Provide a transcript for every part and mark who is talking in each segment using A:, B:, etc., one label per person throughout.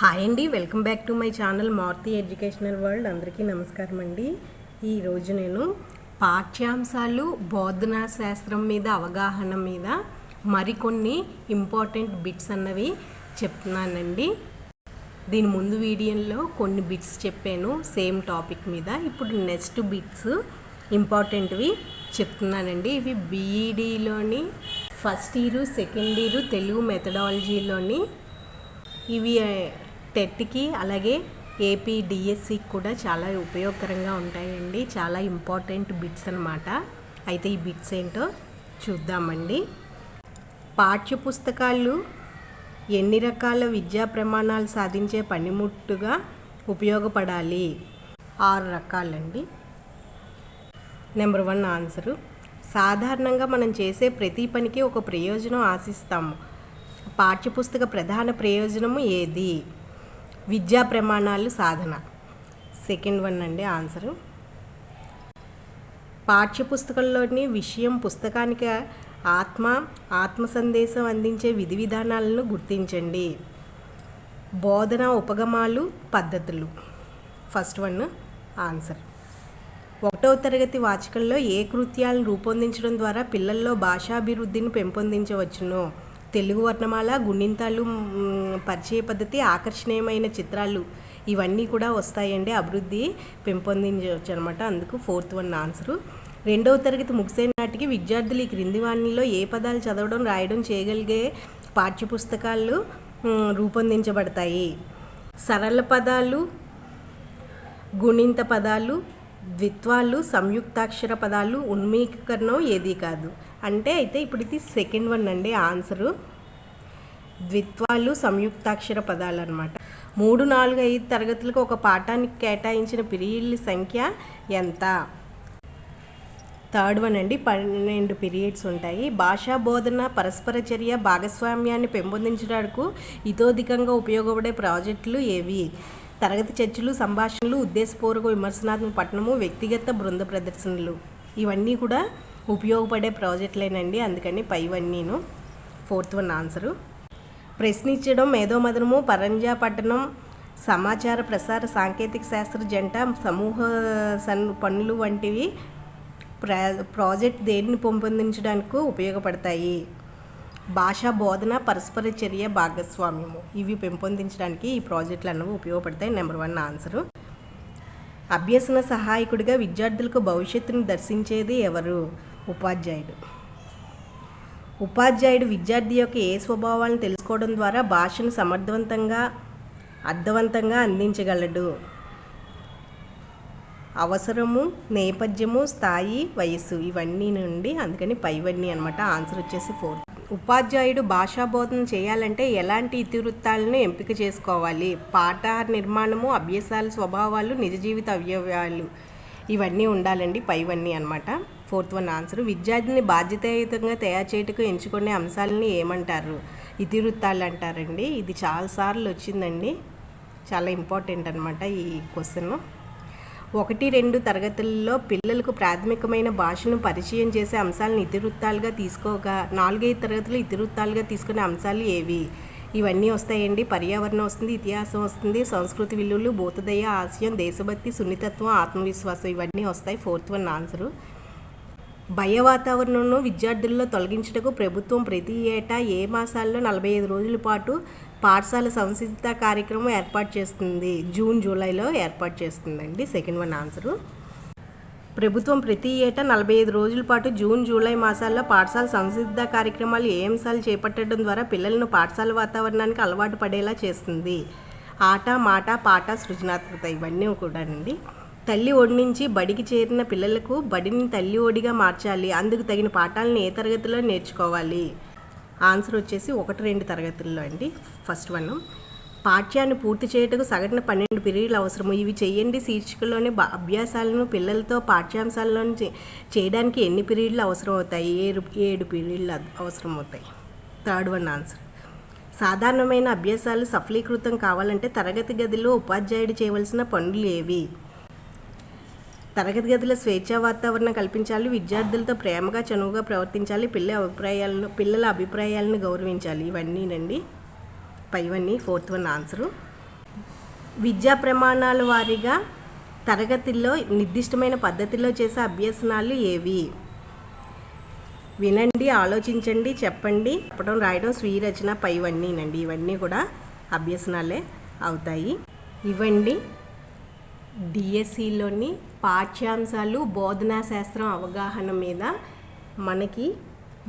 A: Hi అండి welcome back to my channel Maruthi educational world. అందరికీ నమస్కారం అండి. ఈరోజు నేను పాఠ్యాంశాలు బోధనా శాస్త్రం మీద అవగాహన మీద మరికొన్ని ఇంపార్టెంట్ బిట్స్ అన్నవి చెప్తున్నానండి. దీని ముందు వీడియోలో కొన్ని బిట్స్ చెప్పాను సేమ్ టాపిక్ మీద. ఇప్పుడు నెక్స్ట్ బిట్స్ ఇంపార్టెంట్వి చెప్తున్నానండి. ఇవి బీఈడీలోని first year second year Telugu మెథడాలజీలోని ఇవి టెట్కి అలాగే ఏపీ డిఎస్సికి కూడా చాలా ఉపయోగకరంగా ఉంటాయండి. చాలా ఇంపార్టెంట్ బిట్స్ అనమాట అయితే ఈ బిట్స్ ఏంటో చూద్దామండి. పాఠ్యపుస్తకాలు ఎన్ని రకాల విద్యా ప్రమాణాలు సాధించే పనిముట్టుగా ఉపయోగపడాలి? ఆరు రకాలండి. Number one answer. సాధారణంగా మనం చేసే ప్రతి పనికి ఒక ప్రయోజనం ఆశిస్తాము. పాఠ్యపుస్తక ప్రధాన ప్రయోజనము ఏది? విద్యా ప్రమాణాలు సాధన. సెకండ్ వన్ అండి ఆన్సరు. పాఠ్యపుస్తకంలోని విషయం పుస్తకానికి ఆత్మ ఆత్మ సందేశం అందించే విధి విధానాలను గుర్తించండి. బోధన ఉపగమాలు పద్ధతులు. First one answer. ఒకటవ తరగతి వాచకంలో ఏ కృత్యాలను రూపొందించడం ద్వారా పిల్లల్లో భాషాభివృద్ధిని పెంపొందించవచ్చును? తెలుగు వర్ణమాల గుణింతాలు పరిచయ పద్ధతి ఆకర్షణీయమైన చిత్రాలు ఇవన్నీ కూడా వస్తాయండి. అభివృద్ధి పెంపొందించవచ్చు అనమాట అందుకు ఫోర్త్ వన్ ఆన్సరు. రెండవ తరగతి ముగిసే నాటికి విద్యార్థులు ఈ క్రింది వాణిలో ఏ పదాలు చదవడం రాయడం చేయగలిగే పాఠ్యపుస్తకాలు రూపొందించబడతాయి. సరళ పదాలు గుణింత పదాలు ద్విత్వాలు సంయుక్తాక్షర పదాలు ఉన్మీకరణం ఏదీ కాదు. అంటే అయితే ఇప్పుడు ఇది సెకండ్ వన్ అండి ఆన్సరు ద్విత్వాలు సంయుక్తాక్షర పదాలు అనమాట మూడు నాలుగు ఐదు తరగతులకు ఒక పాఠానికి కేటాయించిన పీరియడ్ల సంఖ్య ఎంత? థర్డ్ వన్ అండి పన్నెండు పీరియడ్స్ ఉంటాయి. భాషా బోధన పరస్పర చర్య భాగస్వామ్యాన్ని పెంపొందించడానికి ఇతోధికంగా ఉపయోగపడే ప్రాజెక్టులు ఏవి? తరగతి చర్చలు సంభాషణలు ఉద్దేశపూర్వక విమర్శనాత్మక పట్టణము వ్యక్తిగత బృంద ప్రదర్శనలు. ఇవన్నీ కూడా ఉపయోగపడే ప్రాజెక్టులేనండి. అందుకని పైవన్నీను ఫోర్త్ వన్ ఆన్సరు. ప్రశ్నించడం మేధోమదనము పరంజా పట్టణం సమాచార ప్రసార సాంకేతిక శాస్త్ర జంట సమూహ సన్ పనులు వంటివి ప్రా ప్రాజెక్ట్ దేనిని పెంపొందించడానికి ఉపయోగపడతాయి. భాషా బోధన పరస్పర చర్య భాగస్వామ్యము. ఇవి పెంపొందించడానికి ఈ ప్రాజెక్టులు అన్నవి ఉపయోగపడతాయి నెంబర్ వన్ ఆన్సరు. అభ్యసన సహాయకుడిగా విద్యార్థులకు భవిష్యత్తును దర్శించేది ఎవరు? ఉపాధ్యాయుడు. ఉపాధ్యాయుడు విద్యార్థి యొక్క ఏ స్వభావాలను తెలుసుకోవడం ద్వారా భాషను సమర్థవంతంగా అర్థవంతంగా అందించగలడు. అవసరము నేపథ్యము స్థాయి వయస్సు ఇవన్నీ నుండి అందుకని పైవన్నీ అనమాట ఆన్సర్ వచ్చేసి ఫోర్త్ ఉపాధ్యాయుడు భాషా బోధన చేయాలంటే ఎలాంటి ఇతివృత్తాలను ఎంపిక చేసుకోవాలి? పాఠ నిర్మాణము అభ్యాసాలు స్వభావాలు నిజ జీవిత అవయవాలు ఇవన్నీ ఉండాలండి పైవన్నీ అనమాట ఫోర్త్ వన్ ఆన్సర్. విద్యార్థిని బాధ్యతాయుతంగా తయారు చేయటకు ఎంచుకునే అంశాలని ఏమంటారు? ఇతివృత్తాలు అంటారండి. ఇది చాలాసార్లు వచ్చిందండి. చాలా ఇంపార్టెంట్ అనమాట ఈ క్వశ్చన్. ఒకటి రెండు తరగతుల్లో పిల్లలకు ప్రాథమికమైన భాషను పరిచయం చేసే అంశాలను ఇతివృత్తాలుగా తీసుకోగా నాలుగైదు తరగతులు ఇతివృత్తాలుగా తీసుకునే అంశాలు ఏవి? ఇవన్నీ వస్తాయండి. పర్యావరణం వస్తుంది ఇతిహాసం వస్తుంది సంస్కృతి విలువలు భూతదయ ఆశయం దేశభక్తి సున్నితత్వం ఆత్మవిశ్వాసం ఇవన్నీ వస్తాయి. Fourth one answer. భయ వాతావరణంను విద్యార్థుల్లో తొలగించుటకు ప్రభుత్వం ప్రతి ఏటా ఏ మాసాల్లో నలభై ఐదు రోజుల పాటు పాఠశాల సంసిద్ధత కార్యక్రమం ఏర్పాటు చేస్తుంది. జూన్ జూలైలో ఏర్పాటు చేస్తుందండి. Second one answer. ప్రభుత్వం ప్రతి ఏటా నలభై ఐదు రోజుల పాటు జూన్ జూలై మాసాల్లో పాఠశాల సంసిద్ధ కార్యక్రమాలు ఏ అంశాలు చేపట్టడం ద్వారా పిల్లలను పాఠశాల వాతావరణానికి అలవాటు పడేలా చేస్తుంది. ఆట మాట పాట సృజనాత్మకత ఇవన్నీ కూడానండి. తల్లి ఒడి నుంచి బడికి చేరిన పిల్లలకు బడిని తల్లి ఒడిగా మార్చాలి. అందుకు తగిన పాఠాలను ఏ తరగతిలో నేర్చుకోవాలి? ఆన్సర్ వచ్చేసి ఒకటి రెండు తరగతుల్లో అండి. ఫస్ట్ వన్ పాఠ్యాన్ని పూర్తి చేయటకు సగటున పన్నెండు పీరియడ్లు అవసరము. ఇవి చేయండి. శీర్షికలోని అభ్యాసాలను పిల్లలతో పాఠ్యాంశాలను చేయడానికి ఎన్ని పీరియడ్లు అవసరం అవుతాయి ఏడు ఏడు పీరియడ్లు అవసరం అవుతాయి థర్డ్ వన్ ఆన్సర్. సాధారణమైన అభ్యాసాలు సఫలీకృతం కావాలంటే తరగతి గదిలో ఉపాధ్యాయుడు చేయవలసిన పనులు ఏవి? తరగతి గదిలో స్వేచ్ఛా వాతావరణం కల్పించాలి విద్యార్థులతో ప్రేమగా చనువుగా ప్రవర్తించాలి పిల్లల అభిప్రాయాలను పిల్లల అభిప్రాయాలను గౌరవించాలి. ఇవన్నీనండి పైవన్నీ ఫోర్త్ వన్ ఆన్సరు. విద్యా ప్రమాణాల వారీగా తరగతిలో నిర్దిష్టమైన పద్ధతిలో చేసే అభ్యసనాలు ఏవి? వినండి ఆలోచించండి చెప్పండి చెప్పడం రాయడం స్వీయ రచన పైవన్నీనండి ఇవన్నీ కూడా అభ్యసనాలే అవుతాయి. ఇవ్వండి. డిఎస్సిలోని పాఠ్యాంశాలు బోధనా శాస్త్రం అవగాహన మీద మనకి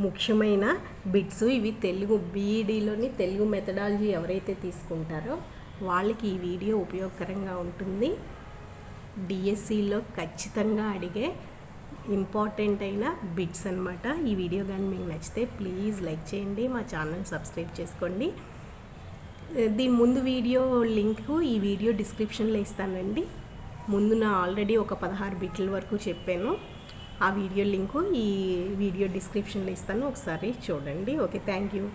A: ముఖ్యమైన బిట్స్ ఇవి తెలుగు బీఈడీలోని తెలుగు మెథడాలజీ ఎవరైతే తీసుకుంటారో వాళ్ళకి ఈ వీడియో ఉపయోగకరంగా ఉంటుంది. డిఎస్సిలో ఖచ్చితంగా అడిగే ఇంపార్టెంట్ అయిన బిట్స్ అన్నమాట. ఈ వీడియో కానీ మీకు నచ్చితే ప్లీజ్ లైక్ చేయండి మా ఛానల్ సబ్స్క్రైబ్ చేసుకోండి. దీని ముందు వీడియో లింక్ ఈ వీడియో డిస్క్రిప్షన్లో ఇస్తానండి. ముందు నా ఆల్రెడీ ఒక పదహారు బిట్ల వరకు చెప్పాను. ఆ వీడియో లింకు ఈ వీడియో డిస్క్రిప్షన్లో ఇస్తాను. ఒకసారి చూడండి. Okay thank you.